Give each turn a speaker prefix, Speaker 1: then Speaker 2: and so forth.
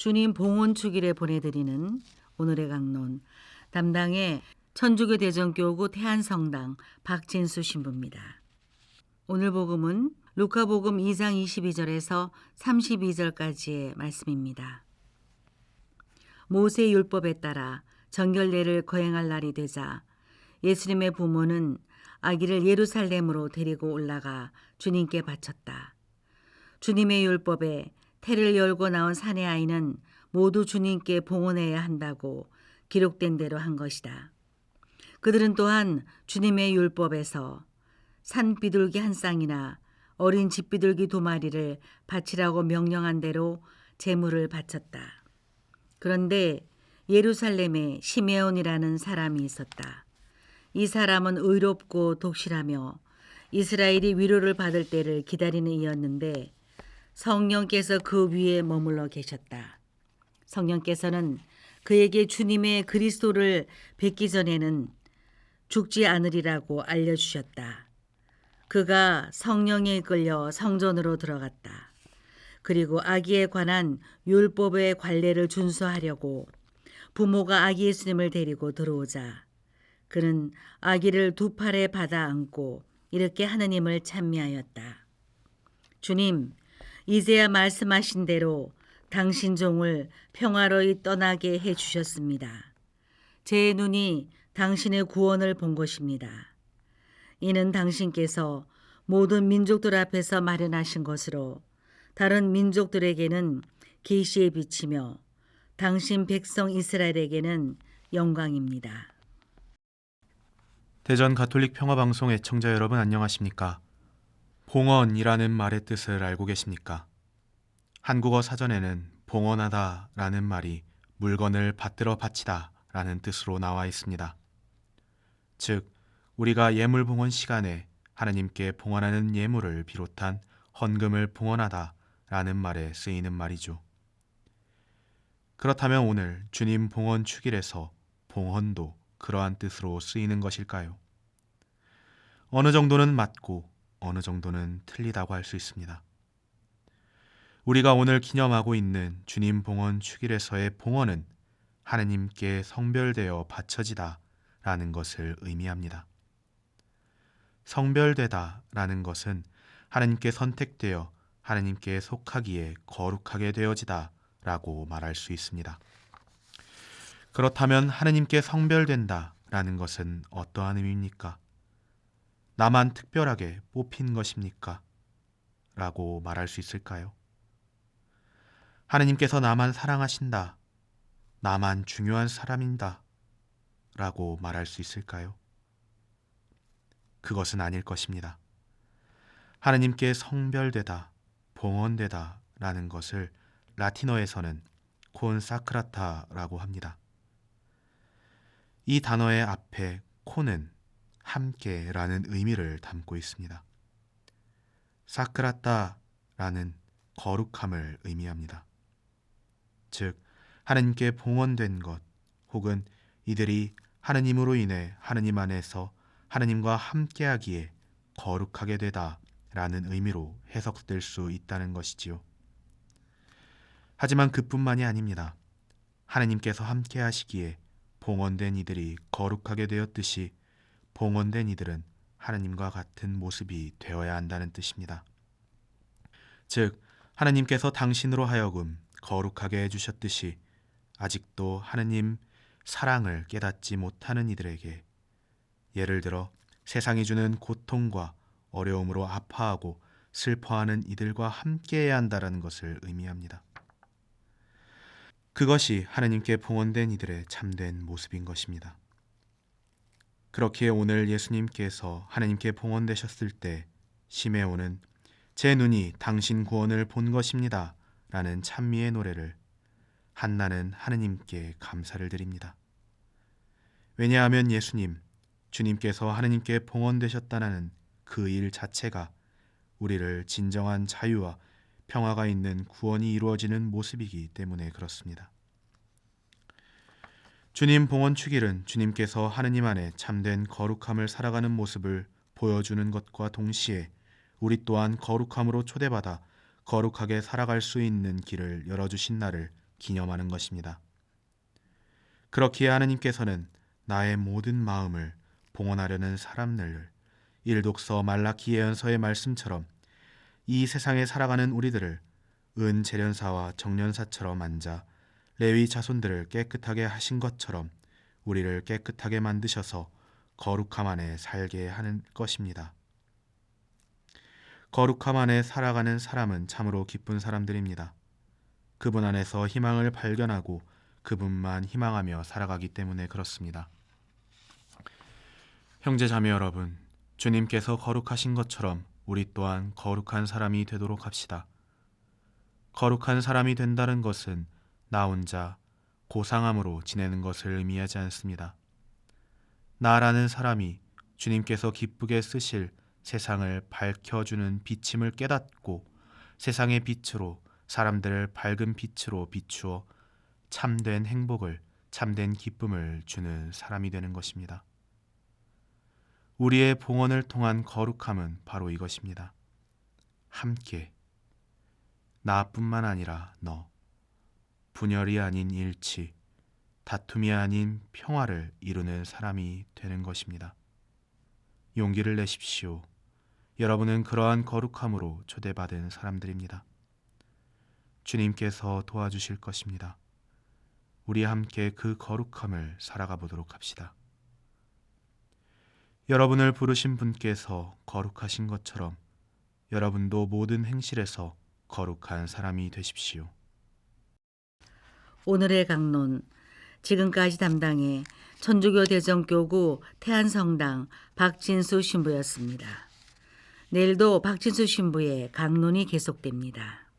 Speaker 1: 주님 봉헌 축일에 보내드리는 오늘의 강론 담당의 천주교 대전교구 태안성당 박진수 신부입니다. 오늘 복음은 루카복음 2장 22절에서 32절까지의 말씀입니다. 모세 율법에 따라 정결례를 거행할 날이 되자 예수님의 부모는 아기를 예루살렘으로 데리고 올라가 주님께 바쳤다. 주님의 율법에 태를 열고 나온 사내 아이는 모두 주님께 봉헌해야 한다고 기록된 대로 한 것이다. 그들은 또한 주님의 율법에서 산 비둘기 한 쌍이나 어린 집 비둘기 두 마리를 바치라고 명령한 대로 제물을 바쳤다. 그런데 예루살렘에 시메온이라는 사람이 있었다. 이 사람은 의롭고 독실하며 이스라엘이 위로를 받을 때를 기다리는 이였는데 성령께서 그 위에 머물러 계셨다. 성령께서는 그에게 주님의 그리스도를 뵙기 전에는 죽지 않으리라고 알려주셨다. 그가 성령에 이끌려 성전으로 들어갔다. 그리고 아기에 관한 율법의 관례를 준수하려고 부모가 아기 예수님을 데리고 들어오자 그는 아기를 두 팔에 받아 안고 이렇게 하느님을 찬미하였다. 주님, 이제야 말씀하신 대로 당신 종을 평화로이 떠나게 해 주셨습니다. 제 눈이 당신의 구원을 본 것입니다. 이는 당신께서 모든 민족들 앞에서 마련하신 것으로 다른 민족들에게는 계시에 비치며 당신 백성 이스라엘에게는 영광입니다.
Speaker 2: 대전 가톨릭 평화방송 애청자 여러분 안녕하십니까? 봉헌이라는 말의 뜻을 알고 계십니까? 한국어 사전에는 봉헌하다 라는 말이 물건을 받들어 바치다 라는 뜻으로 나와 있습니다. 즉, 우리가 예물 봉헌 시간에 하나님께 봉헌하는 예물을 비롯한 헌금을 봉헌하다 라는 말에 쓰이는 말이죠. 그렇다면 오늘 주님 봉헌 축일에서 봉헌도 그러한 뜻으로 쓰이는 것일까요? 어느 정도는 맞고 어느 정도는 틀리다고 할 수 있습니다. 우리가 오늘 기념하고 있는 주님 봉헌 축일에서의 봉헌은 하느님께 성별되어 바쳐지다 라는 것을 의미합니다. 성별되다 라는 것은 하나님께 선택되어 하나님께 속하기에 거룩하게 되어지다 라고 말할 수 있습니다. 그렇다면 하느님께 성별된다 라는 것은 어떠한 의미입니까? 나만 특별하게 뽑힌 것입니까? 라고 말할 수 있을까요? 하느님께서 나만 사랑하신다. 나만 중요한 사람인다. 라고 말할 수 있을까요? 그것은 아닐 것입니다. 하느님께 성별되다, 봉헌되다 라는 것을 라틴어에서는 콘사크라타라고 합니다. 이 단어의 앞에 콘은 함께라는 의미를 담고 있습니다. 사크라타라는 거룩함을 의미합니다. 즉 하나님께 봉헌된 것 혹은 이들이 하느님으로 인해 하느님 안에서 하느님과 함께하기에 거룩하게 되다라는 의미로 해석될 수 있다는 것이지요. 하지만 그뿐만이 아닙니다. 하느님께서 함께하시기에 봉헌된 이들이 거룩하게 되었듯이 봉헌된 이들은 하느님과 같은 모습이 되어야 한다는 뜻입니다. 즉 하느님께서 당신으로 하여금 거룩하게 해주셨듯이 아직도 하느님 사랑을 깨닫지 못하는 이들에게 예를 들어 세상이 주는 고통과 어려움으로 아파하고 슬퍼하는 이들과 함께해야 한다는 것을 의미합니다. 그것이 하느님께 봉헌된 이들의 참된 모습인 것입니다. 그렇기에 오늘 예수님께서 하느님께 봉헌되셨을 때 시메온은 제 눈이 당신 구원을 본 것입니다. 라는 찬미의 노래를 한나는 하느님께 감사를 드립니다. 왜냐하면 예수님, 주님께서 하느님께 봉헌되셨다는 그 일 자체가 우리를 진정한 자유와 평화가 있는 구원이 이루어지는 모습이기 때문에 그렇습니다. 주님 봉헌 축일은 주님께서 하느님 안에 참된 거룩함을 살아가는 모습을 보여주는 것과 동시에 우리 또한 거룩함으로 초대받아 거룩하게 살아갈 수 있는 길을 열어주신 날을 기념하는 것입니다. 그렇기에 하느님께서는 나의 모든 마음을 봉헌하려는 사람들을 일독서 말라키 예언서의 말씀처럼 이 세상에 살아가는 우리들을 은 재련사와 정련사처럼 앉아 레위 자손들을 깨끗하게 하신 것처럼 우리를 깨끗하게 만드셔서 거룩함 안에 살게 하는 것입니다. 거룩함 안에 살아가는 사람은 참으로 기쁜 사람들입니다. 그분 안에서 희망을 발견하고 그분만 희망하며 살아가기 때문에 그렇습니다. 형제 자매 여러분, 주님께서 거룩하신 것처럼 우리 또한 거룩한 사람이 되도록 합시다. 거룩한 사람이 된다는 것은 나 혼자 고상함으로 지내는 것을 의미하지 않습니다. 나라는 사람이 주님께서 기쁘게 쓰실 세상을 밝혀주는 비침을 깨닫고 세상의 빛으로 사람들을 밝은 빛으로 비추어 참된 행복을 참된 기쁨을 주는 사람이 되는 것입니다. 우리의 봉헌을 통한 거룩함은 바로 이것입니다. 함께 나뿐만 아니라 너 분열이 아닌 일치 다툼이 아닌 평화를 이루는 사람이 되는 것입니다. 용기를 내십시오. 여러분은 그러한 거룩함으로 초대받은 사람들입니다. 주님께서 도와주실 것입니다. 우리 함께 그 거룩함을 살아가 보도록 합시다. 여러분을 부르신 분께서 거룩하신 것처럼 여러분도 모든 행실에서 거룩한 사람이 되십시오.
Speaker 1: 오늘의 강론 지금까지 담당해 천주교 대전교구 태안성당 박진수 신부였습니다. 내일도 박진수 신부의 강론이 계속됩니다.